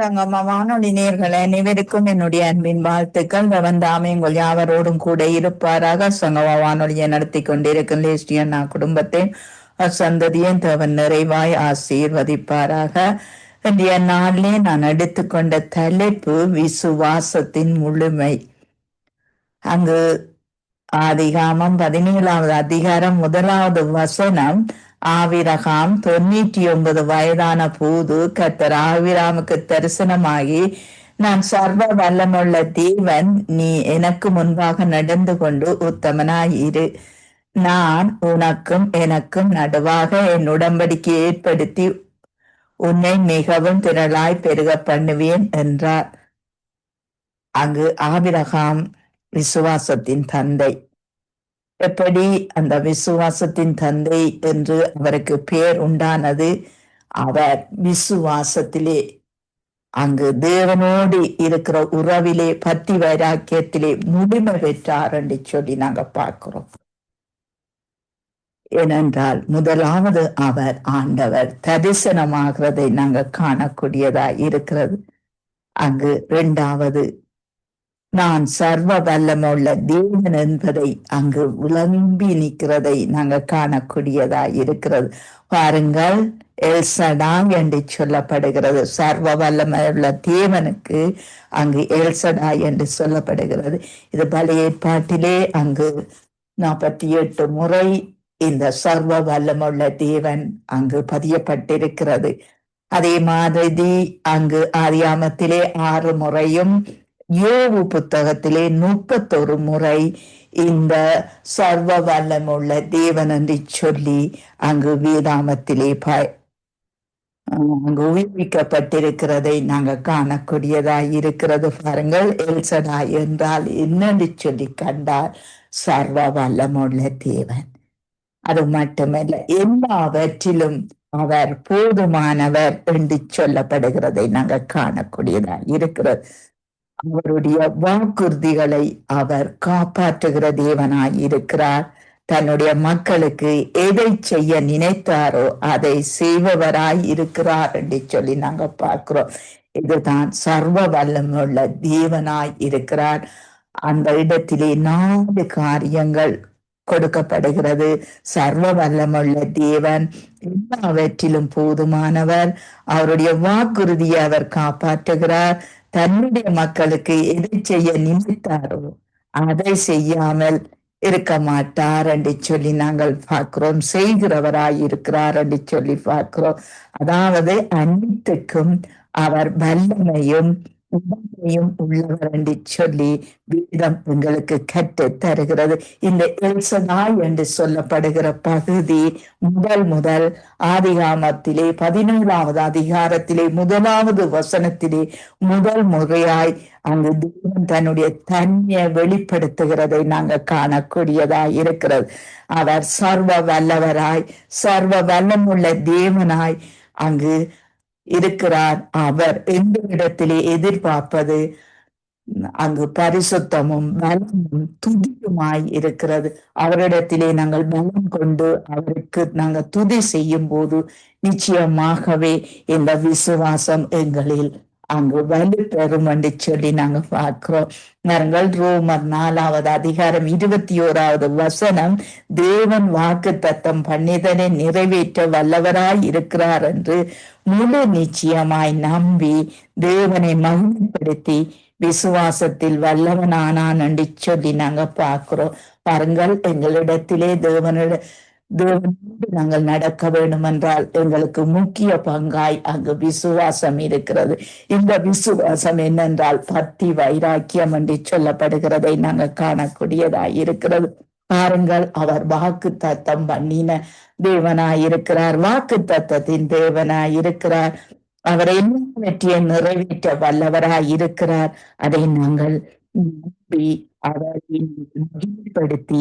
தங்கம்மா வானொலி அனைவருக்கும் என்னுடைய அன்பின் வாழ்த்துக்கள். வந்தாமே உங்கள் யாவரோடும் கூட இருப்பாராக. சங்கம வானொலியை நடத்தி கொண்டிருக்கும் லேஸ்டியன் நான் குடும்பத்தை சந்ததியும் தேவன் நிறைவாய் ஆசீர்வதிப்பாராக. இன்றைய நாளிலே நான் எடுத்துக்கொண்ட தலைப்பு விசுவாசத்தின் முழுமை. அங்கு ஆதிகாமம் பதினேழாவது அதிகாரம் முதலாவது வசனம் ஆவிரகாம் தொண்ணூற்றி ஒன்பது வயதான போது கத்தர் ஆவிராமுக்கு தரிசனமாகி நான் சர்வ வல்லமுள்ள தேவன் நீ எனக்கு முன்பாக நடந்து கொண்டு உத்தமனாயிரு நான் உனக்கும் எனக்கும் நடுவாக என் உடம்படிக்கை ஏற்படுத்தி உன்னை மிகவும் திரளாய் பெருக பண்ணுவேன் என்றார். அங்கு ஆபிரகாம் விசுவாசத்தின் தந்தை. எப்படி அந்த விசுவாசத்தின் தந்தை என்று அவருக்கு பேர் உண்டானது அவர் விசுவாசத்திலே அங்கு தேவனோடு இருக்கிற உறவிலே பத்தி வைராக்கியத்திலே முழுமை பெற்றார் என்று சொல்லி நாங்க பார்க்கிறோம். ஏனென்றால் முதலாவது அவர் ஆண்டவர் தரிசனமாகிறதை நாங்க காணக்கூடியதா இருக்கிறது. அங்கு இரண்டாவது நான் சர்வ வல்லமுள்ள தேவன் என்பதை அங்கு விளம்பி நிற்கிறதை நாங்கள் காணக்கூடியதா இருக்கிறது. பாருங்கள் எல்சடா என்று சொல்லப்படுகிறது. சர்வ வல்லமுள்ள தேவனுக்கு அங்கு எல்சடா என்று சொல்லப்படுகிறது. இது பழைய ஏற்பாட்டிலே அங்கு நாற்பத்தி எட்டு முறை இந்த சர்வ வல்லமுள்ள தேவன் அங்கு பதியப்பட்டிருக்கிறது. அதே மாதிரி அங்கு ஆதியாமத்திலே ஆறு முறையும் யோபு புத்தகத்திலே முப்பத்தொரு முறை இந்த சர்வ வல்லமுள்ள தேவன் என்று சொல்லி அங்கு வேதாமத்திலே பாய் அங்கு உயிர்ப்பிக்கப்பட்டிருக்கிறதை நாங்கள் காணக்கூடியதாய் இருக்கிறது. பாருங்கள் எல்சடா என்றால் என்னன்னு சொல்லி கண்டால் சர்வ வல்லமுள்ள தேவன். அது மட்டுமல்ல எல்லாவற்றிலும் அவர் போதுமானவர் என்று சொல்லப்படுகிறதை நாங்க காணக்கூடியதாய் இருக்கிறது. அவருடைய வாக்குறுதிகளை அவர் காப்பாற்றுகிற தேவனாய் இருக்கிறார் தன்னுடைய மக்களுக்கு எதை செய்ய நினைத்தாரோ அதை செய்பவராய் இருக்கிறார் என்று சொல்லி நாங்க பார்க்கிறோம். இதுதான் சர்வ வல்லமுள்ள தேவனாய் இருக்கிறார் அந்த இடத்திலே நாலு காரியங்கள் கொடுக்கப்படுகிறது. சர்வ வல்லமுள்ள தேவன் எல்லாவற்றிலும் போதுமானவர். அவருடைய வாக்குறுதியை அவர் காப்பாற்றுகிறார். தன்னுடைய மக்களுக்கு எதை செய்ய நினைத்தாரோ அதை செய்யாமல் இருக்க மாட்டார் என்று சொல்லி நாங்கள் பார்க்கிறோம். செய்கிறவராய் இருக்கிறார் என்று சொல்லி பார்க்கிறோம். அதாவது அனைத்துக்கும் அவர் வல்லமையும் உடமையும் உள்ளவர் என்று சொல்லி வேதம் எங்களுக்கு கற்று தருகிறது. இந்த எல்சனாய் என்று சொல்லப்படுகிற பகுதி முதல் முதல் ஆதிகாமத்திலே பதினேழாவது அதிகாரத்திலே முதலாவது வசனத்திலே முதல் முறையாய் அங்கு தேவன் தன்னுடைய தன்மையை வெளிப்படுத்துகிறதை நாங்க காணக்கூடியதாய் இருக்கிறது. அவர் சர்வ வல்லவராய் சர்வ வல்லமுள்ள தேவனாய் அங்கு இருக்கிறார் அவர். எந்த இடத்திலே எதிர்பார்ப்பது அங்கு பரிசுத்தமும் பலமும் துதியுமாய் இருக்கிறது. அவரிடத்திலே நாங்கள் பலம் கொண்டு அவருக்கு நாங்கள் துதி செய்யும் போது நிச்சயமாகவே இந்த விசுவாசம் எங்களில் அங்கு வலு பெறும் என்று சொல்லி நாங்க பார்க்கிறோம் நாங்கள் ரோமர் நாலாவது அதிகாரம் இருபத்தி ஓராவது வசனம் தேவன் வாக்கு தத்தம் பண்ணிதனை நிறைவேற்ற வல்லவராய் இருக்கிறார் என்று முழு நிச்சயமாய் நம்பி தேவனை மகிமைப்படுத்தி விசுவாசத்தில் வல்லவனானான் என்று சொல்லி நாங்க பார்க்கிறோம் பாருங்கள் எங்களிடத்திலே தேவனிட தேவனோடு நாங்கள் நடக்க வேண்டும் என்றால் எங்களுக்கு முக்கிய பங்காய் அங்கு விசுவாசம் இருக்கிறது. இந்த விசுவாசம் என்னென்றால் பக்தி வைராக்கியம் என்று சொல்லப்படுகிறதை நாங்கள் காணக்கூடியதாய் இருக்கிறது. பாருங்கள் அவர் வாக்கு தத்தம் பண்ணின தேவனாய் இருக்கிறார். வாக்கு தத்தத்தின் தேவனாய் இருக்கிறார். அவர் எல்லாவற்றையும் நிறைவேற்ற வல்லவராய் இருக்கிறார். அதை நாங்கள் எழுப்பி அவரை மகிழ்ப்படுத்தி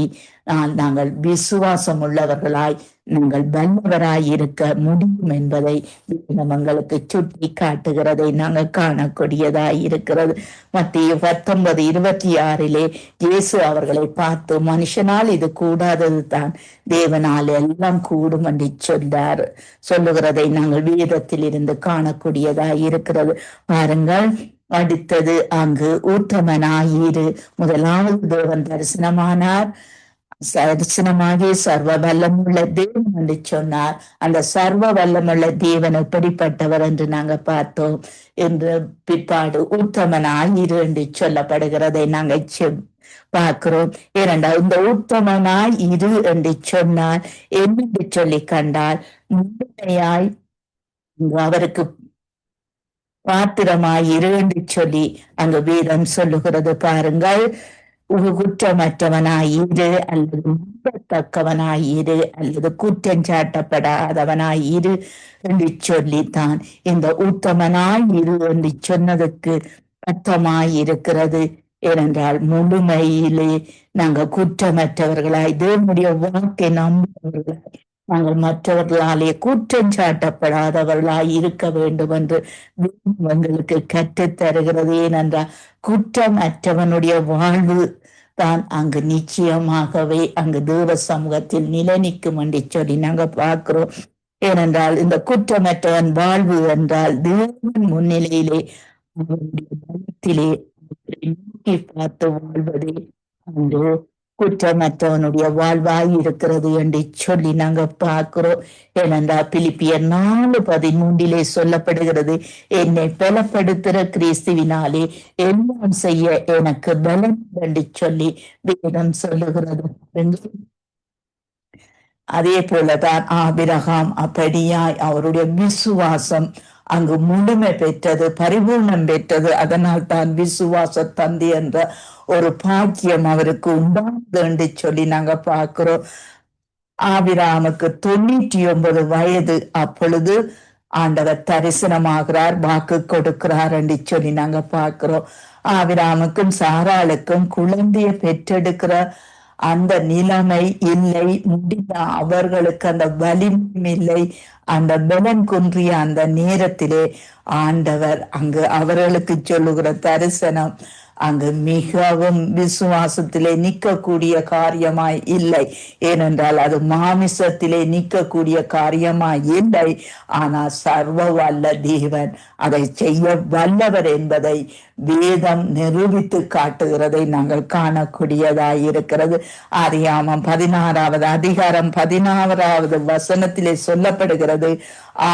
நாங்கள் விசுவாசம் உள்ளவர்களாய் நாங்கள் வல்லவராய் இருக்க முடியும் என்பதை நமங்களுக்கு சுட்டி காட்டுகிறதை நாங்கள் காணக்கூடியதாய் இருக்கிறது மத்திய பத்தொன்பது இருபத்தி ஆறிலே இயேசு அவர்களை பார்த்து மனுஷனால் இது கூடாதது தான் தேவனால் எல்லாம் கூடும் என்று சொல்லார் சொல்லுகிறதை நாங்கள் வேதத்தில் இருந்து காணக்கூடியதாய் இருக்கிறது பாருங்கள் அடுத்தது அங்கு ஊத்தமனாயிரு முதலாவது தேவன் தரிசனமானார். தரிசனமாகி சர்வ வல்லமுள்ள தேவன் என்று சொன்னார். அந்த சர்வ வல்லமுள்ள தேவன் எப்படிப்பட்டவர் என்று நாங்க பார்த்தோம். என்று பிற்பாடு உத்தமனாயிரு என்று சொல்லப்படுகிறதை நாங்க பார்க்கிறோம். ஏனென்றால் இந்த உத்தமனாய் இரு என்று சொன்னால் என்னென்று சொல்லி கண்டால் முழுமையாய் அவருக்கு பாத்திரமாய் என்று சொல்லி அங்கு வேதம் சொல்லுகிறது பாருங்கள். குற்றமற்றவனாயிரு அல்லது நம்பத்தக்கவனாயிரு அல்லது குற்றம் சாட்டப்படாதவனாயிரு என்று சொல்லித்தான். இந்த உத்தமனாயிரு என்று சொன்னதுக்கு அர்த்தமாயிருக்கிறது ஏனென்றால் முழுமையிலே நாங்க குற்றமற்றவர்களாய் தேவனுடைய வாக்கை நம்புபவர்களாய் நாங்கள் மற்றவர்களாலே குற்றம் சாட்டப்படாதவர்களாய் இருக்க வேண்டும் என்று எங்களுக்கு கற்றுத் தருகிறது. ஏனென்றால் குற்றமற்றவனுடைய வாழ்வு தான் அங்கு நிச்சயமாகவே அங்கு தேவ சமூகத்தில் நிலநிற்கும் என்று சொல்லி நாங்க பார்க்கிறோம். ஏனென்றால் இந்த குற்றமற்றவன் வாழ்வு என்றால் தேவன் முன்னிலையிலே அவருடைய பலத்திலே நோக்கி பார்த்து வாழ்வதே அன்று குற்றமற்றவனுடைய வாழ்வாய் இருக்கிறது என்று சொல்லி நாங்க பார்க்கிறோம். ஏனென்றா பிலிப்பியர் நாலு பதிமூன்றிலே சொல்லப்படுகிறது என்னை பலப்படுத்துகிற கிறிஸ்துவினாலே எல்லாம் செய்ய எனக்கு பலம் என்று சொல்லி வேதம் சொல்லுகிறது. அதே போலதான் ஆபிரகாம் அப்படியாய் அவருடைய விசுவாசம் அங்கு முழுமை பெற்றது பரிபூர்ணம் பெற்றது. அதனால் தான் விசுவாச தந்தி என்ற ஒரு பாக்கியம் அவருக்கு உண்டானது என்று சொல்லி நாங்க பார்க்கிறோம். ஆபிராமுக்கு தொண்ணூற்றி ஒன்பது வயது. அப்பொழுது ஆண்டவர் தரிசனமாகிறார் வாக்கு கொடுக்கிறார் என்று சொல்லி நாங்க பார்க்கிறோம். ஆபிராமுக்கும் சாராளுக்கும் குழந்தைய பெற்றெடுக்கிற அந்த நிலைமை இல்லை. முடிந்த அவர்களுக்கு அந்த வலிமை இல்லை. அந்த பலன் குன்றிய அந்த நேரத்திலே ஆண்டவர் அங்கு அவர்களுக்கு சொல்லுகிற தரிசனம் அங்கு மிகவும் விசுவாசத்திலே நிற்கக்கூடிய காரியமாய் இல்லை. ஏனென்றால் அது மாமிசத்திலே நிற்கக்கூடிய காரியமாய் இல்லை. ஆனால் சர்வ வல்ல தேவன் அதை செய்ய வல்லவர் என்பதை வேதம் நிரூபித்து காட்டுகிறதை. நாங்கள் காணக்கூடியதாய் இருக்கிறது. அறியாமம் பதினாறாவது அதிகாரம் பதினாறாவது வசனத்திலே சொல்லப்படுகிறது.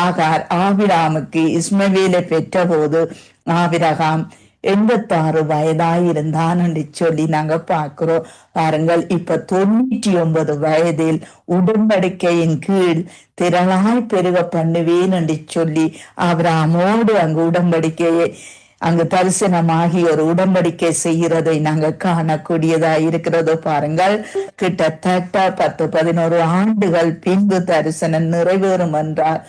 ஆகார் ஆபிராமுக்கு இஸ்மவேலை பெற்ற போது ஆபிரகாம் எண்பத்தாறு வயதாயிருந்தான் என்று சொல்லி நாங்க பார்க்கிறோம். பாருங்கள் இப்ப தொண்ணூற்றி ஒன்பது வயதில் உடன்படிக்கையின் கீழ் திரளாய் பெருக பண்ணுவேன் என்று சொல்லி அமோடு அங்கு உடன்படிக்கையை அங்கு தரிசனமாகி ஒரு உடன்படிக்கை செய்கிறதை நாங்க காணக்கூடியதா இருக்கிறது பாருங்கள். கிட்டத்தட்ட பத்து பதினோரு ஆண்டுகள் பின்பு தரிசனம் நிறைவேறும் என்றால்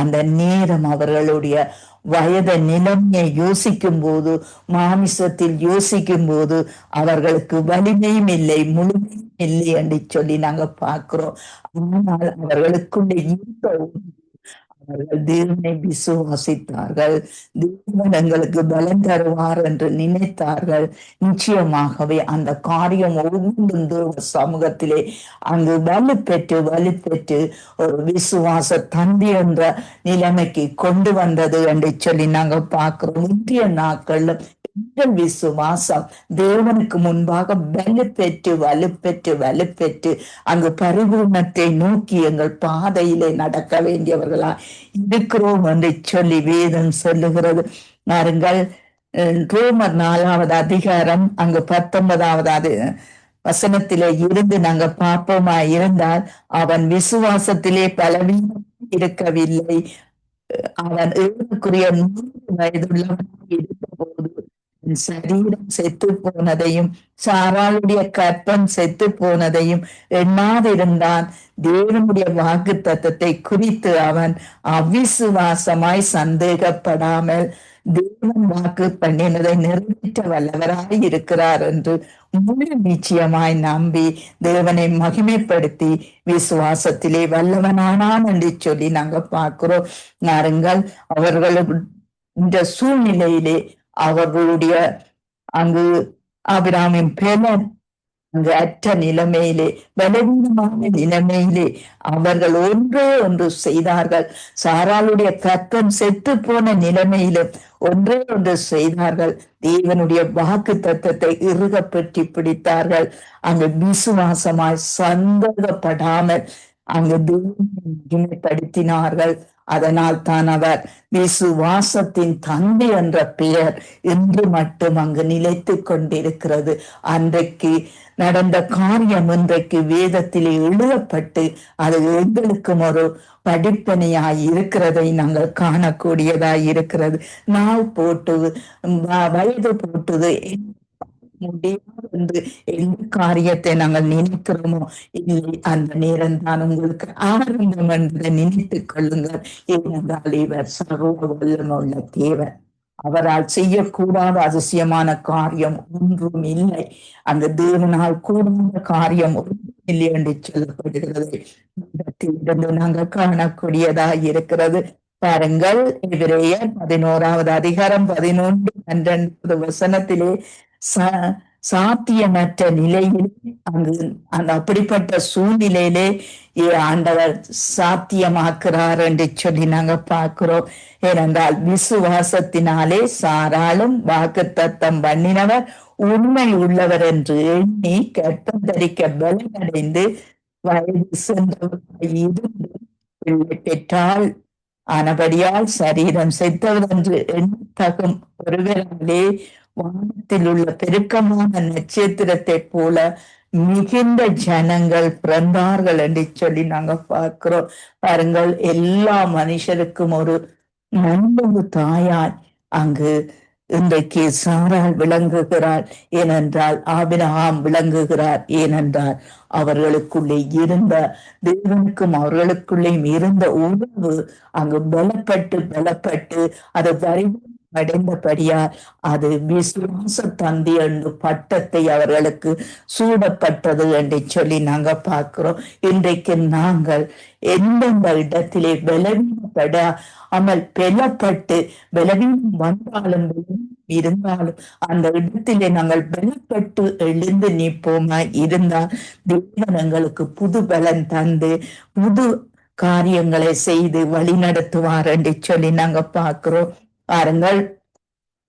அந்த நேரம் அவர்களுடைய வயத நிலைமையை யோசிக்கும் போது மாமிசத்தில் யோசிக்கும் போது அவர்களுக்கு வலிமையும் இல்லை முழுமையும் இல்லை என்று சொல்லி நாங்க பார்க்கிறோம். ஆனால் அவர்களுக்குள்ள இருக்க அவர்கள் தேவனை விசுவாசித்தார்கள். தேவன் எங்களுக்கு பலம் தருவார் என்று நினைத்தார்கள். நிச்சயமாகவே அந்த காரியம் ஒவ்வொன்றும் தேவ சமூகத்திலே அங்கு வலுப்பெற்று வலுப்பெற்று ஒரு விசுவாச தந்தி என்ற நிலைமைக்கு கொண்டு வந்தது என்று சொல்லி நாங்க பார்க்கிறோம். இன்றைய நாட்கள்ல எங்கள் விசுவாசம் தேவனுக்கு முன்பாக வலுப்பெற்று வலுப்பெற்று வலுப்பெற்று அங்கு பரிபூர்ணத்தை நோக்கி எங்கள் பாதையிலே நடக்க வேண்டியவர்களா இருக்கிறோம் என்று சொல்லி வேதம் சொல்லுகிறது. பாருங்கள் ரோமர் நாலாவது அதிகாரம் அங்கு பத்தொன்பதாவது அது வசனத்திலே இருந்து நாங்க பார்ப்போமா இருந்தால் அவன் விசுவாசத்திலே பலவீனம் இருக்கவில்லை. அவன் ஏறக்குரிய நூறு வயதுள்ளவன் இருந்த போது சரீரம் செத்து போனதையும் சாராளுடைய கற்பம் செத்து போனதையும் எண்ணாதிருந்தான். தேவனுடைய வாக்கு தத்தத்தை குறித்து அவன் அவிசுவாசமாய் சந்தேகப்படாமல் தேவன் வாக்கு பண்ணினதை நிறைவேற்ற வல்லவராய் இருக்கிறார் என்று முழு நிச்சயமாய் நம்பி தேவனை மகிமைப்படுத்தி விசுவாசத்திலே வல்லவனானான் என்று சொல்லி நாங்க பார்க்கிறோம். நாருங்கள் அவர்களுக்கு இந்த சூழ்நிலையிலே அவர்களுடைய அங்கு அபிராமின் பெலன் அங்கு அற்ற நிலைமையிலே பலவீனமான நிலைமையிலே அவர்கள் ஒன்றே ஒன்று செய்தார்கள். சாராளுடைய கத்தம் செத்து போன நிலைமையிலும் ஒன்றே ஒன்று செய்தார்கள். தேவனுடைய வாக்கு தத்தத்தை இறுக பற்றி பிடித்தார்கள். அங்கு விசுவாசமாய் சந்தோகப்படாமல் அங்கு மகிமைப்படுத்தினார்கள். அதனால் தான் அவர் விசுவாசத்தின் தந்தை என்ற பெயர் இன்று மட்டும் அங்கு நிலைத்து கொண்டிருக்கிறது. அன்றைக்கு நடந்த காரியம் இன்றைக்கு வேதத்திலே எழுதப்பட்டு அது எங்களுக்கும் ஒரு படிப்பனையாய் இருக்கிறதை நாங்கள் காணக்கூடியதாய் இருக்கிறது. நாள் போட்டு வயது போட்டுது முடியாது. என்று எந்த காரியத்தை நாங்கள் நினைக்கிறோமோ இல்லை அந்த நேரம் தான் உங்களுக்கு ஆரம்பம் என்பதை நினைத்துக் கொள்ளுங்கள். ஏனென்றால் இவர் சர்வ வல்லமுள்ள தேவன். அவரால் செய்யக்கூடாத அதிசயமான காரியம் ஒன்றும் இல்லை. அந்த தேவனால் கூடாத காரியம் ஒன்றும் இல்லை என்று சொல்லப்படுகிறது. இருந்து நாங்கள் காணக்கூடியதா இருக்கிறது. பாருங்கள் எதிரேயர் பதினோராவது அதிகாரம் பதினொன்று பன்னிரண்டாவது வசனத்திலே சாத்தியமற்ற நிலையில் அங்கு அந்த அப்படிப்பட்ட சூழ்நிலையிலே ஆண்டவர் சாத்தியமாக்குறார் என்று சொல்லி நாங்க பார்க்கிறோம். ஏனென்றால் விசுவாசத்தினாலே சாராலும் வாக்கு தத்தம் பண்ணினவர் உண்மை உள்ளவர் என்று எண்ணி கட்டம் தரிக்க பலனடைந்து வயது சென்றவராய் இருந்து பிள்ளை பெற்றால் ஆனபடியால் சரீரம் செத்தவர் என்று எண்ணத்தகும் ஒருவராலே வானத்தில் உள்ள பெருக்கமான நட்சத்திரத்தை போல மிகுந்த ஜனங்கள் பிறந்தார்கள் என்று சொல்லி நாங்க பார்க்கிறோம். பாருங்கள் எல்லா மனுஷருக்கும் ஒரு நண்பு தாயாய் அங்கு இன்றைக்கு சாரால் விளங்குகிறார் ஏனென்றால் ஆபிரகாம் விளங்குகிறார். ஏனென்றால் அவர்களுக்குள்ளே இருந்த தேவனுக்கும் அவர்களுக்குள்ளேயும் இருந்த உணவு அங்கு பலப்பட்டு பலப்பட்டு அது வரைவு அடைந்தபடியால் அது விசுவாச தந்தி என்று பட்டத்தை அவர்களுக்கு சூடப்பட்டது என்று சொல்லி நாங்க பார்க்கிறோம். இன்றைக்கு நாங்கள் எந்தெந்த இடத்திலே பலவீனப்பட அமல் பெலப்பட்டு பலவீனம் வந்தாலும் இருந்தாலும் அந்த இடத்திலே நாங்கள் பலப்பட்டு எழுந்து நிற்போமா இருந்தால் தேவன் எங்களுக்கு புது பலன் தந்து புது காரியங்களை செய்து வழி நடத்துவார் என்று சொல்லி நாங்க பார்க்கிறோம். பாருங்கள்.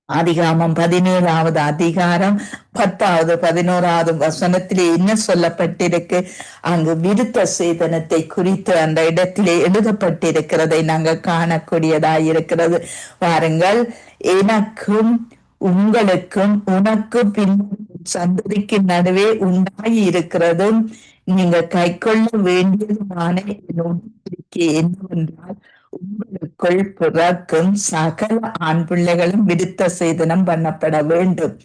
அதிகாமம் பதினேழாவது அதிகாரம் பத்தாவது பதினோராவது வசனத்திலே என்ன சொல்லப்பட்டிருக்கு? அங்கு விருத்த சேதனத்தை குறித்து அந்த இடத்திலே எழுதப்பட்டிருக்கிறதை நாங்க காணக்கூடியதாய் இருக்கிறது. பாருங்கள் எனக்கும் உங்களுக்கும் உனக்கும் பின் சந்ததிக்கு நடுவே உண்டாகி இருக்கிறதும் நீங்க கை கொள்ள வேண்டியதுமான என்னவென்றால் உங்களுக்குள் பிறக்கும் சகல ஆண் பிள்ளைகளும் விருத்த சேதனம் பண்ணப்பட வேண்டும்.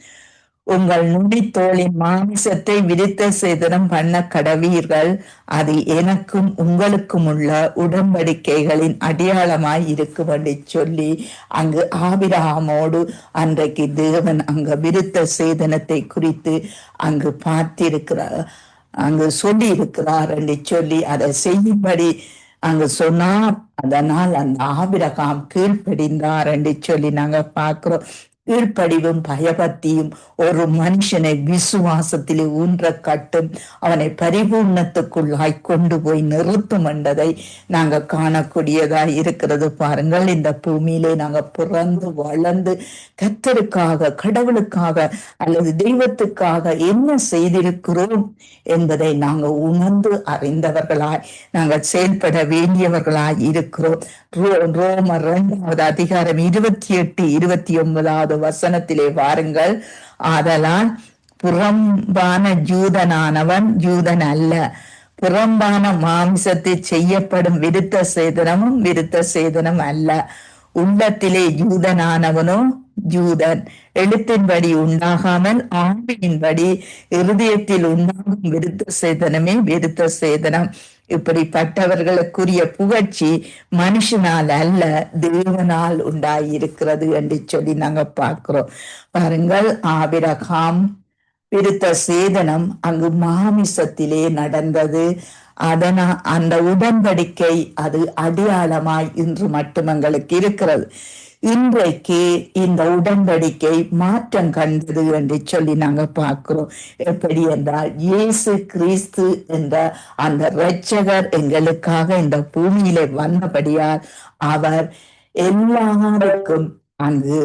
உங்கள் நுனித்தோளின் மாமிசத்தை விருத்த சேதனம் பண்ண கடவீர்கள். அது எனக்கும் உங்களுக்கும் உள்ள உடன்படிக்கைகளின் அடையாளமாய் இருக்கும் என்று சொல்லி அங்கு ஆபிரகாமோடு அன்றைக்கு தேவன் அங்கு விருத்த சேதனத்தை குறித்து அங்கு பார்த்திருக்கிறார் அங்கு சொல்லி இருக்கிறார் என்று சொல்லி அதை செய்யும்படி அங்க சொன்னா அதனால் அந்த ஆபிரகாம் கீழ்ப்படிந்தார் என்று சொல்லி நாங்க பார்க்கிறோம். கீழ்ப்படிவும் பயபக்தியும் ஒரு மனுஷனை விசுவாசத்திலே ஊன்ற கட்டும் அவனை பரிபூர்ணத்துக்குள்ளாய் கொண்டு போய் நிறுத்தும் என்றதை நாங்க காணக்கூடியதா இருக்கிறது. பாருங்கள் இந்த பூமியிலே நாங்க பிறந்து வளர்ந்து கத்தருக்காக கடவுளுக்காக அல்லது தெய்வத்துக்காக என்ன செய்திருக்கிறோம் என்பதை நாங்க உணர்ந்து அறிந்தவர்களாய் நாங்கள் செயல்பட வேண்டியவர்களாய் இருக்கிறோம். ரோமர் இரண்டாவது அதிகாரம் இருபத்தி எட்டு இருபத்தி ஒன்பதாவது வசனத்திலே வாருங்கள். ஆதலால் புறம்பான ஜூதனானவன் ஜூதன் அல்ல. புறம்பான மாம்சத்தில் செய்யப்படும் விருத்த சேதனமும் விருத்த சேதனம் அல்ல. உள்ளத்திலே யூதனானவனோ ஜூதன் எழுத்தின்படி உண்டாகாமல் ஆண்மையின்படி இருதயத்தில் உண்டாகும் விருத்த சேதனமே விருத்த சேதனம். இப்படிப்பட்டவர்களுக்குரிய புகழ்ச்சி மனுஷனால் அல்ல தேவனால் உண்டாயிருக்கிறது என்று சொல்லி நாங்க பார்க்கிறோம். பாருங்கள் ஆபிரகாம் விருத்த சேதனம் அங்கு மாமிசத்திலே நடந்தது. அதனா அந்த உடன்படிக்கை அது அடையாளமாய் இன்று மட்டும் எங்களுக்கு இருக்கிறது. இன்றைக்கு இந்த உடன்படிக்கை மாற்றம் கண்டது என்று சொல்லி நாங்க பார்க்கிறோம். எப்படி என்றால் இயேசு கிறிஸ்து என்ற அந்த இரட்சகர் எங்களுக்காக இந்த பூமியிலே வந்தபடியால் அவர் எல்லாருக்கும் அங்கு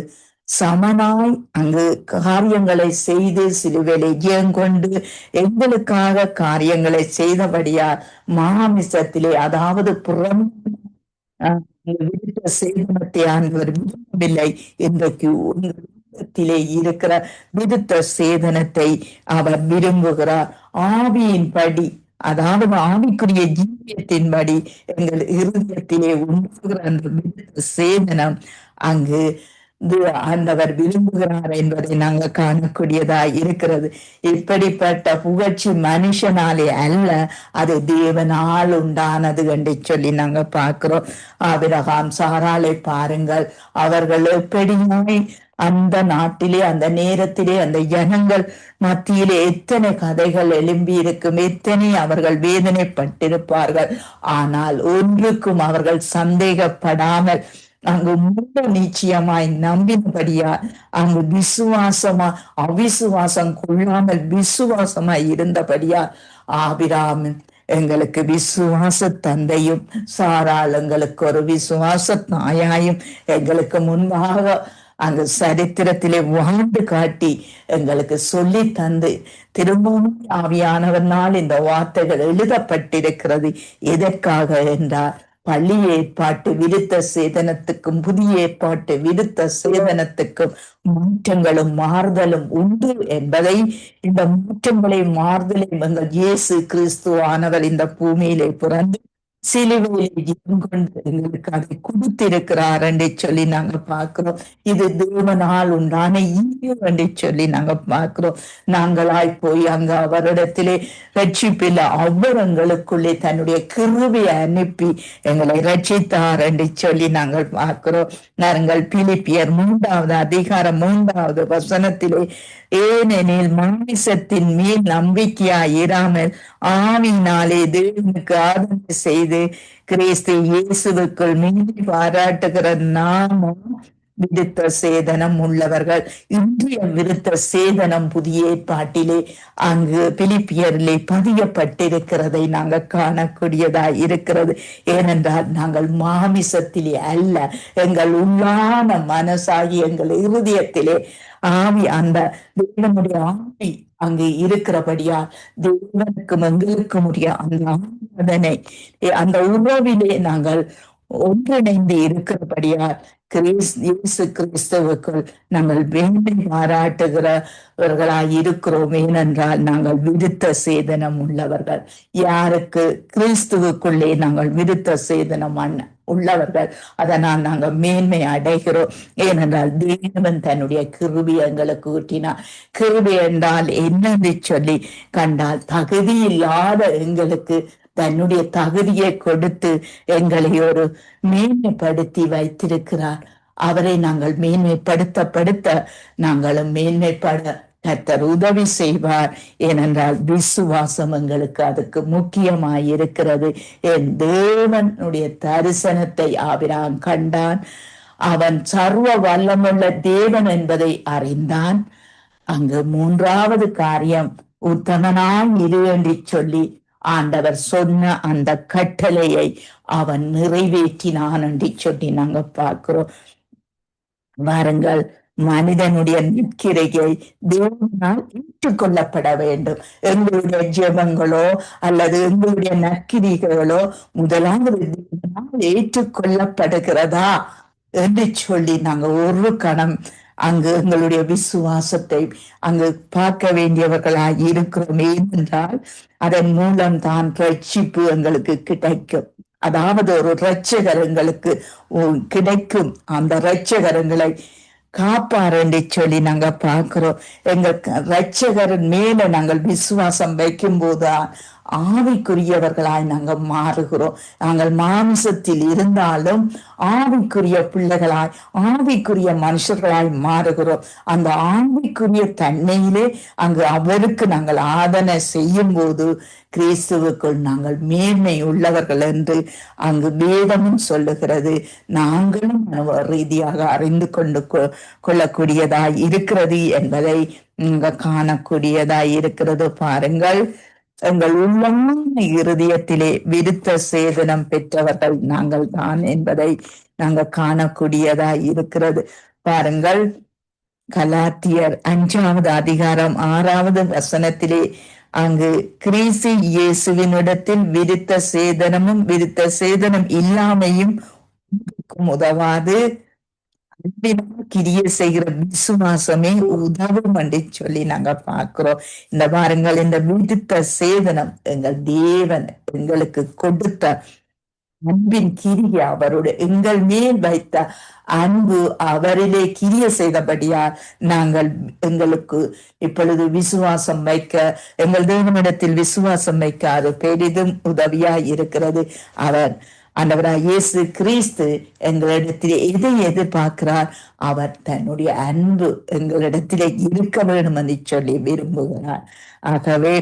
சமனாய் அங்கு காரியங்களை செய்து சிலுவையிலே ஜெயங்கொண்டு எங்களுக்காக காரியங்களை செய்தபடியா மாமிசத்திலே அதாவது புறம் அஹ், சேதனத்தை ஆண்டவர் விரும்பவில்லை இன்றைக்கு உள்ளத்திலே இருக்கிற விருத்த சேதனத்தை அவர் விரும்புகிறார். ஆவியின்படி அதாவது ஆவிக்குரிய ஜீவியத்தின்படி எங்கள் இருதயத்திலே உண்டாகிற அந்த விருத்த சேதனம் அங்கு ஆண்டவர் விரும்புகிறார் என்பதை நாங்கள் காணக்கூடியதா இருக்கிறது. இப்படிப்பட்ட புகழ்ச்சி மனுஷனாலே அல்ல அது தேவனால் உண்டானது என்று சொல்லி நாங்க பார்க்கிறோம். ஆபிரகாம் சாராலை பாருங்கள் அவர்கள் எப்படியாய் அந்த நாட்டிலே அந்த நேரத்திலே அந்த ஜனங்கள் மத்தியிலே எத்தனை கதைகள் எழும்பி இருக்கும் எத்தனை அவர்கள் வேதனைப்பட்டிருப்பார்கள். ஆனால் ஒன்றுக்கும் அவர்கள் சந்தேகப்படாமல் அங்கு முழு நிச்சயமாய் நம்பினபடியா அங்கு விசுவாசமா அவிசுவாசம் கொள்ளாமல் விசுவாசமாய் இருந்தபடியா ஆபிராமன் எங்களுக்கு விசுவாச தந்தையும் சாரால் எங்களுக்கு ஒரு விசுவாச தாயாயும் எங்களுக்கு முன்பாக அந்த சரித்திரத்திலே வாழ்ந்து காட்டி எங்களுக்கு சொல்லி தந்து. திரும்பவும் ஆவியானவனால் இந்த வார்த்தைகள் எழுதப்பட்டிருக்கிறது. எதற்காக என்றால் பழி ஏற்பாட்டு விருத்த சேதனத்துக்கும் புதிய ஏற்பாட்டு விருத்த சேதனத்துக்கும் மாற்றங்களும் மாறுதலும் உண்டு என்பதை இந்த மாற்றங்களை மாறுதலை எங்கள் இயேசு கிறிஸ்துவானவர் இந்த பூமியிலே பிறந்து சிலுவையில் கொண்டு எங்களுக்கு அதை கொடுத்திருக்கிறார் என்று சொல்லி நாங்க பார்க்கிறோம். இது தேவனால் உண்டான ஈவு என்று சொல்லி நாங்க பார்க்கிறோம். நாங்களாய் போய் அங்க அவரிடத்திலே ரட்சிப்பில் அவர் எங்களுக்குள்ளே தன்னுடைய கிருவியை அனுப்பி எங்களை ரட்சித்தார் என்று சொல்லி நாங்கள் பார்க்கிறோம். நாங்கள் பிலிப்பியர் மூன்றாவது அதிகாரம் மூன்றாவது வசனத்திலே ஏனெனில் மாமிசத்தின் மேல் நம்பிக்கையாய் இராமல் ஆவினாலே தேவனுக்கு ஆதரவு செய்து கிறிஸ்து இயேசுவுக்குள் மீறி பாராட்டுகிற நாமும் விருத்த சேதனம் உள்ளவர்கள். இன்றைய விருத்த சேதனம் புதிய ஏற்பாட்டிலே அங்கு பிலிப்பியரிலே பதியப்பட்டிருக்கிறதை நாங்கள் காணக்கூடியதா இருக்கிறது. ஏனென்றால் நாங்கள் மாமிசத்திலே அல்ல எங்கள் உள்ளான மனசாகி எங்கள் இருதயத்திலே ஆவி அந்த தேவனுடைய ஆவி அங்கு இருக்கிறபடியா தேவனுக்கும் எங்களுக்கும் உரிய அந்த ஆராதனை அந்த உறவிலே நாங்கள் ஒன்றிணைந்து இருக்கிறபடியா இயேசு கிறிஸ்துவுக்குள் நாங்கள் வேண்டி பாராட்டுகிறவர்களாய் இருக்கிறோம் ஏனென்றால் நாங்கள் விருத்த சேதனம் உள்ளவர்கள். யாருக்கு? கிறிஸ்துவுக்குள்ளே நாங்கள் விருத்த சேதனம் அண்ண உள்ளவர்கள். அதனால் நாங்கள் மேன்மை அடைகிறோம். ஏனென்றால் தேவன் தன்னுடைய கிருபி எங்களுக்கு ஊட்டினார். கிருபி என்றால் என்னன்னு சொல்லி கண்டால் தகுதி இல்லாத எங்களுக்கு தன்னுடைய தகுதியை கொடுத்து எங்களை ஒரு மேன்மைப்படுத்தி வைத்திருக்கிறார். அவரை நாங்கள் மேன்மைப்படுத்தப்படுத்த நாங்களும் மேன்மைப்பட கத்தர் உதவி செய்வார். ஏனென்றால் விசுவாசம் எங்களுக்கு அதுக்கு முக்கியமாய் இருக்கிறது என் தேவனுடைய தரிசனத்தை ஆபிராம் கண்டான். அவன் சர்வ வல்லமுள்ள தேவன் என்பதை அறிந்தான். அங்கு மூன்றாவது காரியம் உத்தமனாய் இரு என்று சொல்லி ஆண்டவர் சொன்ன அந்த கட்டளையை அவன் நிறைவேற்றினான் என்று சொல்லி நாங்க பார்க்கிறோம். வாருங்கள் மனிதனுடைய நிற்கிறையை தேவனால் ஏற்றுக்கொள்ளப்பட வேண்டும். எங்களுடைய ஜெபங்களோ அல்லது எங்களுடைய நற்கிரிகளோ முதலாவது தேவனால் ஏற்றுக்கொள்ளப்படுகிறதா? என்று சொல்லி நாங்க ஒரு கணம் அங்கு எங்களுடைய விசுவாசத்தை அங்கு பார்க்க வேண்டியவர்களாய் இருக்கிறோம் ஏனென்றால் அதன் மூலம் தான் ரட்சிப்பு எங்களுக்கு கிடைக்கும். அதாவது ஒரு இரட்சகர் எங்களுக்கு கிடைக்கும். அந்த இரட்சகரங்களை காப்பார் என்று சொல்லி நாங்க பார்க்கிறோம். எங்க ரட்சகரின் மேல நாங்கள் விசுவாசம் வைக்கும் போதுதான் ஆவிக்குரியவர்களாய் நாங்கள் மாறுகிறோம். நாங்கள் மாம்சத்தில் இருந்தாலும் ஆவிக்குரிய பிள்ளைகளாய் ஆவிக்குரிய மனுஷர்களாய் மாறுகிறோம். அந்த ஆவிக்குரிய தன்மையிலே அங்கு அவருக்கு நாங்கள் ஆதனை செய்யும் போது கிறிஸ்துவுக்குள் நாங்கள் மேன்மை உள்ளவர்கள் என்று அங்கு வேதமும் சொல்லுகிறது. நாங்களும் ரீதியாக அறிந்து கொண்டு கொ- கொள்ளக்கூடியதாய் இருக்கிறது என்பதை இங்க காணக்கூடியதாய் இருக்கிறது. பாருங்கள். எங்கள் உள்ளமான இருதயத்திலே விருத்த சேதனம் பெற்றவர்கள் நாங்கள் தான் என்பதை நாங்கள் காணக்கூடியதா இருக்கிறது. பாருங்கள் கலாத்தியர் அஞ்சாவது அதிகாரம் ஆறாவது வசனத்திலே அங்கு கிறிஸ்து இயேசுவினிடத்தில் விருத்த சேதனமும் விருத்த சேதனம் இல்லாமையும் உதவாது. அன்பினால் கிரிய செய்கிற விசுவாசமே உதவும் என்று சொல்லி நாங்க பார்க்கிறோம். இந்த பாருங்கள் இந்த விடுத்த சேதனம் எங்கள் தேவன் எங்களுக்கு கொடுத்த அன்பின் கிரிய அவருடைய எங்கள் மேல் வைத்த அன்பு அவரிலே கிரிய செய்தபடியால் நாங்கள் எங்களுக்கு இப்பொழுது விசுவாசம் வைக்க எங்கள் தேவனிடத்தில் விசுவாசம் வைக்க அது பெரிதும் உதவியா இருக்கிறது. அவர் ஆண்டவராக இயேசு கிறிஸ்து எங்களிடத்திலே எதை எதிர்பார்க்கிறார் அவர் தன்னுடைய அன்பு எங்களிடத்திலே இருக்க வேண்டும் என்று சொல்லி விரும்புகிறார். ஆகவே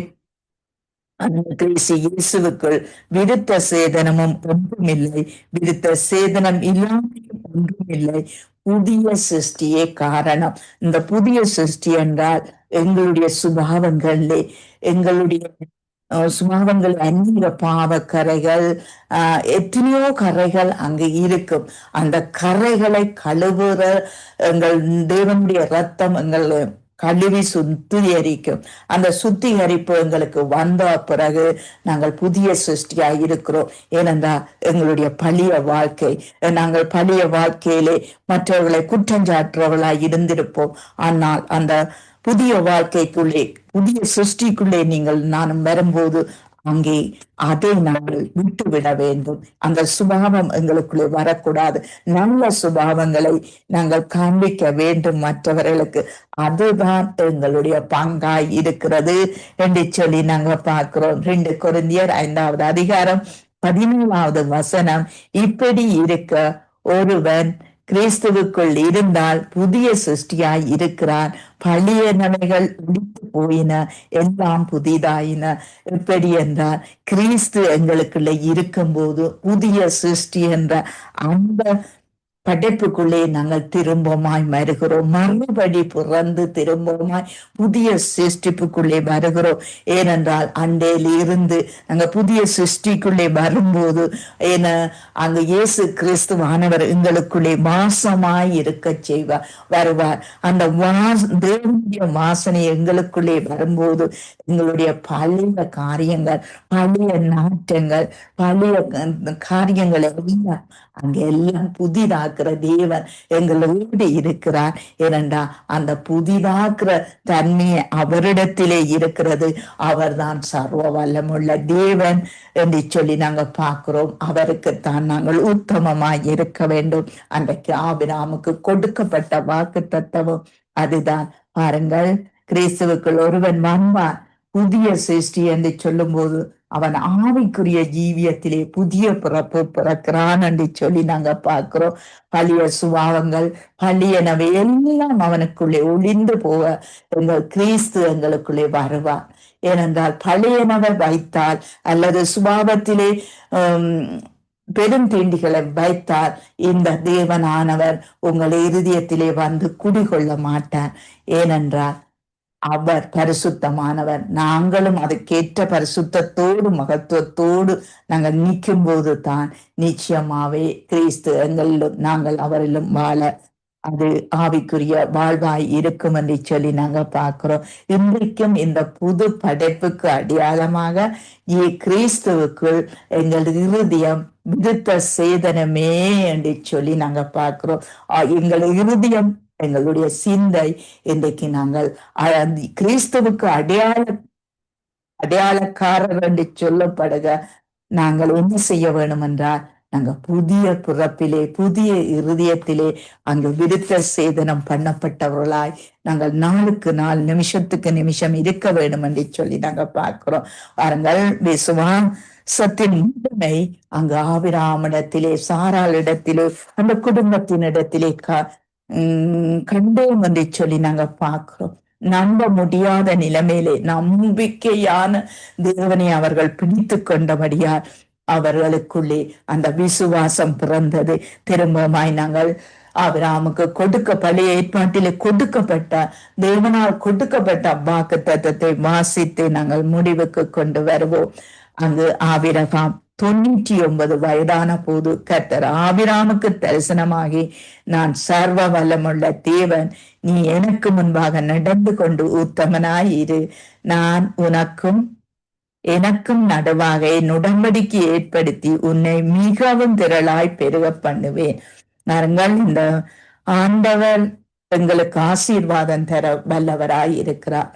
அந்த கிறிஸ்து இயேசுவுக்குள் விருத்த சேதனமும் ஒன்றுமில்லை. விருத்த சேதனம் இல்லாமையும் ஒன்றுமில்லை. புதிய சிருஷ்டியே காரணம். இந்த புதிய சிருஷ்டி என்றால் எங்களுடைய சுபாவங்களிலே எங்களுடைய அஹ், அந்நீர அந்நிய பாவ கரைகள் ஆஹ், எத்தனையோ கரைகள் அங்கு இருக்கும். அந்த கரைகளை கழுவுற எங்கள் தேவனுடைய ரத்தம் எங்கள் கழுவி சுத்திகரிக்கும். அந்த சுத்திகரிப்பு எங்களுக்கு வந்த பிறகு நாங்கள் புதிய சிருஷ்டியா இருக்கிறோம். ஏனென்றால் எங்களுடைய பழைய வாழ்க்கை நாங்கள் பழைய வாழ்க்கையிலே மற்றவர்களை குற்றஞ்சாற்றுறவர்களாய் இருந்திருப்போம். ஆனால் அந்த புதிய வாழ்க்கைக்குள்ளே புதிய சிருஷ்டிக்குள்ளே நீங்கள் நானும் வரும்போது அங்கே அதை நாங்கள் விட்டுவிட வேண்டும். அந்த சுபாவம் எங்களுக்குள்ளே வரக்கூடாது. நல்ல சுபாவங்களை நாங்கள் காண்பிக்க வேண்டும் மற்றவர்களுக்கு. அதுதான் எங்களுடைய பங்காய் இருக்கிறது என்று சொல்லி நாங்க பார்க்கிறோம். ரெண்டு குருந்தியர் ஐந்தாவது அதிகாரம் பதினேழாவது வசனம் இப்படி இருக்க ஒருவன் கிறிஸ்துவுக்குள் இருந்தால் புதிய சிருஷ்டியாய் இருக்கிறார். பழியனவைகள் ஒழித்து போயின. எல்லாம் புதிதாயின. எப்படி என்றால் கிறிஸ்து எங்களுக்குள்ள இருக்கும்போது புதிய சிருஷ்டி என்ற அந்த படைப்புக்குள்ளே நாங்கள் திரும்பமாய் வருகிறோம். மறுபடி பிறந்து திரும்பமாய் புதிய சிருஷ்டிப்புக்குள்ளே வருகிறோம். ஏனென்றால் அண்டையில் இருந்து நாங்கள் புதிய சிருஷ்டிக்குள்ளே வரும்போது என அங்கு இயேசு கிறிஸ்துவானவர் எங்களுக்குள்ளே மாசமாய் இருக்க செய்வார் வருவார். அந்த வாஸ் தேவனுடைய வாசனை எங்களுக்குள்ளே வரும்போது எங்களுடைய பழைய காரியங்கள் பழைய நாட்டங்கள் பழைய காரியங்கள் எல்லாம் அங்க எல்லாம் புதிதாக்குற தேவன் எங்களோடு இருக்கிறார். ஏனண்டா அந்த புதிதாக்குற தன்மையை அவரிடத்திலே இருக்கிறது. அவர்தான் சர்வ வல்லமுள்ள தேவன் என்று சொல்லி நாங்க பார்க்கிறோம். அவருக்குத்தான் நாங்கள் உத்தமமாய் இருக்க வேண்டும். அன்றைக்கு ஆபிராமுக்கு கொடுக்கப்பட்ட வாக்கு தத்துவம் அதுதான். பாருங்கள் கிறிஸ்துவுக்குள் ஒருவன் வந்தான் புதிய சிருஷ்டி என்று சொல்லும்போது அவன் ஆவிக்குரிய ஜீவியத்திலே புதிய பிறப்பு பிறக்கிறான் என்று சொல்லி நாங்க பார்க்கிறோம். பழைய சுபாவங்கள் பழையனவை எல்லாம் அவனுக்குள்ளே ஒளிந்து போக எங்கள் கிறிஸ்து எங்களுக்குள்ளே வருவார். ஏனென்றால் பழையனவை வைத்தால் அல்லது சுபாவத்திலே பெரும் தீண்டிகளை வைத்தால் இந்த தேவனானவர் உங்கள் இருதயத்திலே வந்து குடிகொள்ள மாட்டார். ஏனென்றால் அவர் பரிசுத்தமானவர். நாங்களும் அதுக்கேற்ற பரிசுத்தத்தோடு மகத்துவத்தோடு நாங்கள் நிற்கும் போது தான் நிச்சயமாவே கிறிஸ்து எங்களிலும் நாங்கள் அவரிலும் வாழ அது ஆவிக்குரிய வாழ்வாய் இருக்கும் என்று சொல்லி நாங்க பார்க்கிறோம். இன்றைக்கும் இந்த புது படைப்புக்கு அடையாளமாக ஏ கிறிஸ்துவுக்குள் எங்கள் இருதயம் விருத்த சேதனமே என்று சொல்லி நாங்க பார்க்கிறோம். எங்கள் இருதயம் எங்களுடைய சிந்தை இன்றைக்கு நாங்கள் கிறிஸ்துவுக்கு அடையாள அடையாளக்காரர் என்று சொல்லப்படுக. நாங்கள் என்ன செய்ய வேண்டும் என்றால் நாங்க புதிய பிறப்பிலே புதிய இருதயத்திலே அங்கு விருத்த சேதனம் பண்ணப்பட்டவர்களாய் நாங்கள் நாளுக்கு நாள் நிமிஷத்துக்கு நிமிஷம் இருக்க வேண்டும் என்று சொல்லி நாங்க பார்க்கிறோம். பாருங்கள் விசுவாசத்தின் முழுமை அங்கு ஆபிராமனிடத்திலே சாராளிடத்திலே அந்த குடும்பத்தினிடத்திலே க கண்டோம் என்று சொல்லி நாங்க பார்க்கிறோம். நம்ப முடியாத நிலைமையிலே நம்பிக்கையான தேவனை அவர்கள் பிடித்து கொண்டபடியால் அவர்களுக்குள்ளே அந்த விசுவாசம் பிறந்தது. திரும்பமாய் நாங்கள் அவராமுக்கு கொடுக்க பழைய ஏற்பாட்டிலே கொடுக்கப்பட்ட தேவனால் கொடுக்கப்பட்ட வாக்கு தத்துவத்தை வாசித்து நாங்கள் முடிவுக்கு கொண்டு வருவோம். அங்கு ஆபிரகாம் தொண்ணூற்றி ஒன்பது வயதான போது கர்த்தர் ஆபிராமுக்கு தரிசனமாகி நான் சர்வ வல்லமுள்ள தேவன் நீ எனக்கு முன்பாக நடந்து கொண்டு உத்தமனாயிரு. நான் உனக்கும் எனக்கும் நடுவாக என் உடம்படிக்கு ஏற்படுத்தி உன்னை மிகவும் திரளாய் பெருக பண்ணுவேன். நாங்கள் இந்த ஆண்டவர் எங்களுக்கு ஆசீர்வாதம் தர வல்லவராய் இருக்கிறார்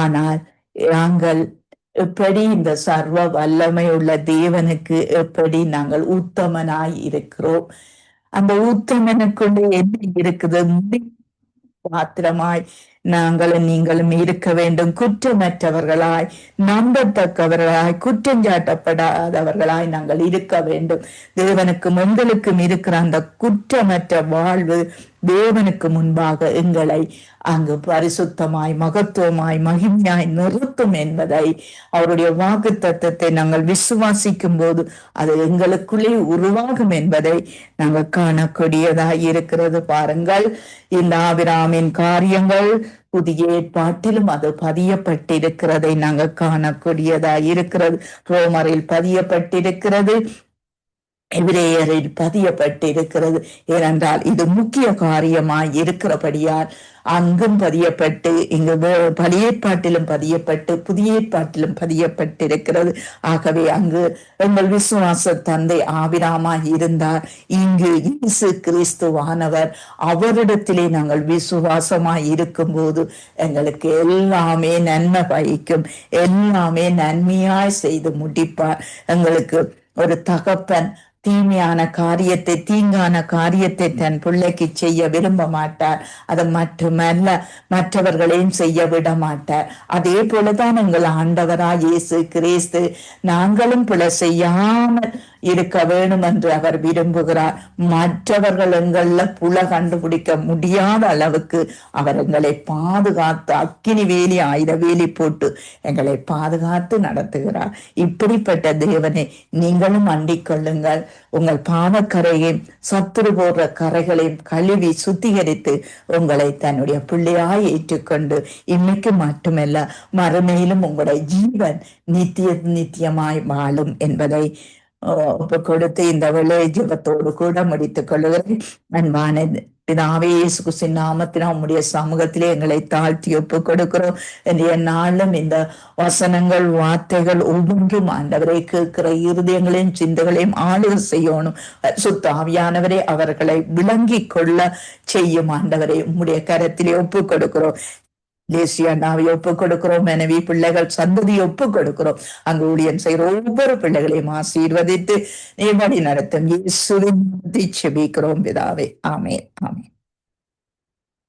ஆனால் நாங்கள் எப்படி இந்த சர்வ வல்லமை உள்ள தேவனுக்கு எப்படி நாங்கள் உத்தமனாய் இருக்கிறோம்? அந்த உத்தமனுக்குள்ள என்ன இருக்குது? பாத்திரமாய் நாங்களும் நீங்களும் இருக்க வேண்டும். குற்றமற்றவர்களாய் நம்பத்தக்கவர்களாய் குற்றஞ்சாட்டப்படாதவர்களாய் நாங்கள் இருக்க வேண்டும். தேவனுக்கும் எங்களுக்கும் இருக்கிற அந்த குற்றமற்ற வாழ்வு தேவனுக்கு முன்பாக எங்களை அங்கு பரிசுத்தமாய் மகத்துவமாய் மகிமையாய் நிறுத்தும் என்பதை அவருடைய வாக்கு தத்துவத்தை நாங்கள் விசுவாசிக்கும் போது அது எங்களுக்குள்ளே உருவாகும் என்பதை நாங்கள் காணக்கூடியதாய் இருக்கிறது. பாருங்கள் இந்த ஆபிராமின் காரியங்கள் புதிய ஏற்பாட்டிலும் அது பதியப்பட்டிருக்கிறதை நாங்கள் காணக்கூடியதாய் இருக்கிறது. ரோமரில் பதியப்பட்டிருக்கிறது. எபிரேயரில் பதியப்பட்டிருக்கிறது ஏனென்றால் இது முக்கிய காரியமாய் இருக்கிறபடியால் அங்கும் பதியப்பட்டு இங்கு பழைய ஏற்பாட்டிலும் பதியப்பட்டு புதிய ஏற்பாட்டிலும் பதியப்பட்டிருக்கிறது. ஆகவே அங்கு எங்கள் விசுவாச தந்தை ஆவிராமாய் இருந்தார். இங்கு இயேசு கிறிஸ்துவானவர். அவரிடத்திலே நாங்கள் விசுவாசமாய் இருக்கும்போது எங்களுக்கு எல்லாமே நன்மை பயக்கும். எல்லாமே நன்மையாய் செய்து முடிப்பார். எங்களுக்கு ஒரு தகப்பன் தீமையான காரியத்தை தீங்கான காரியத்தை தன் பிள்ளைக்கு செய்ய விரும்ப மாட்டார். அது மட்டுமல்ல மற்றவர்களையும் செய்ய விட மாட்டார். அதே போலதான் எங்கள் ஆண்டவரா இயேசு கிறிஸ்து நாங்களும் பிழை செய்யாமல் இருக்க வேணும் என்று அவர் விரும்புகிறார். மற்றவர்கள் எங்கள்ல புல கண்டுபிடிக்க முடியாத அளவுக்கு அவர் எங்களை பாதுகாத்து அக்கினி வேலி ஆயுத வேலி போட்டு எங்களை பாதுகாத்து நடத்துகிறார். இப்படிப்பட்ட தேவனை நீங்களும் அண்டிக் கொள்ளுங்கள் உங்கள் பாவக்கரையையும் சத்துரு போடுற கரைகளையும் கழுவி சுத்திகரித்து உங்களை தன்னுடைய பிள்ளையாய் ஏற்றுக்கொண்டு இன்னைக்கு மட்டுமல்ல மறுமையிலும் உங்களுடைய ஜீவன் நித்திய நித்தியமாய் வாழும் என்பதை ஒப்பு கொடுத்து இந்த விளைய ஜீவத்தோடு கூட முடித்துக் கொள்ளுகிறேன். அன்பான பிதாவே இயேசு கிறிஸ்துவின் நாமத்தினால் உம்முடைய சமூகத்திலே எங்களை தாழ்த்தி ஒப்பு கொடுக்கிறோம் இன்றைய நாளும் இந்த வசனங்கள் வார்த்தைகள் ஒவ்வொன்றும் ஆண்டவரை கேட்கிற இருதயங்களையும் சிந்தைகளையும் ஆளுக செய்யணும். சுத்தாவியானவரே அவர்களை விளங்கி கொள்ள செய்யும் ஆண்டவரை உம்முடைய கரத்திலே ஒப்பு கொடுக்கிறோம் தேசிய அண்ணாவை ஒப்பு கொடுக்கிறோம் மனைவி பிள்ளைகள் சந்ததி ஒப்பு கொடுக்கிறோம். அங்கு ஊழியன் செய்கிற ஒவ்வொரு பிள்ளைகளையும் ஆசீர்வதித்து நீ வழி நடத்தும் செபிக்கிறோம் பிதாவே. ஆமே ஆமே